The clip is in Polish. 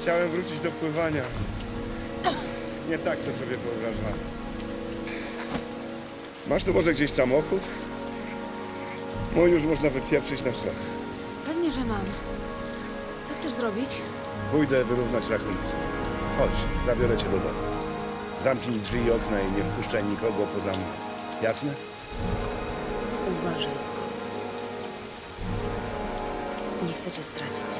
Chciałem wrócić do pływania. Nie tak to sobie wyobrażam. Masz tu może gdzieś samochód? Mój już można wypieprzyć na ślad. Pewnie, że mam. Co chcesz zrobić? Pójdę wyrównać rachunki. Chodź, zabiorę cię do domu. Zamknij drzwi i okna i nie wpuszczaj nikogo poza mną. Jasne? Uważaj, Scott. Nie chcę cię stracić.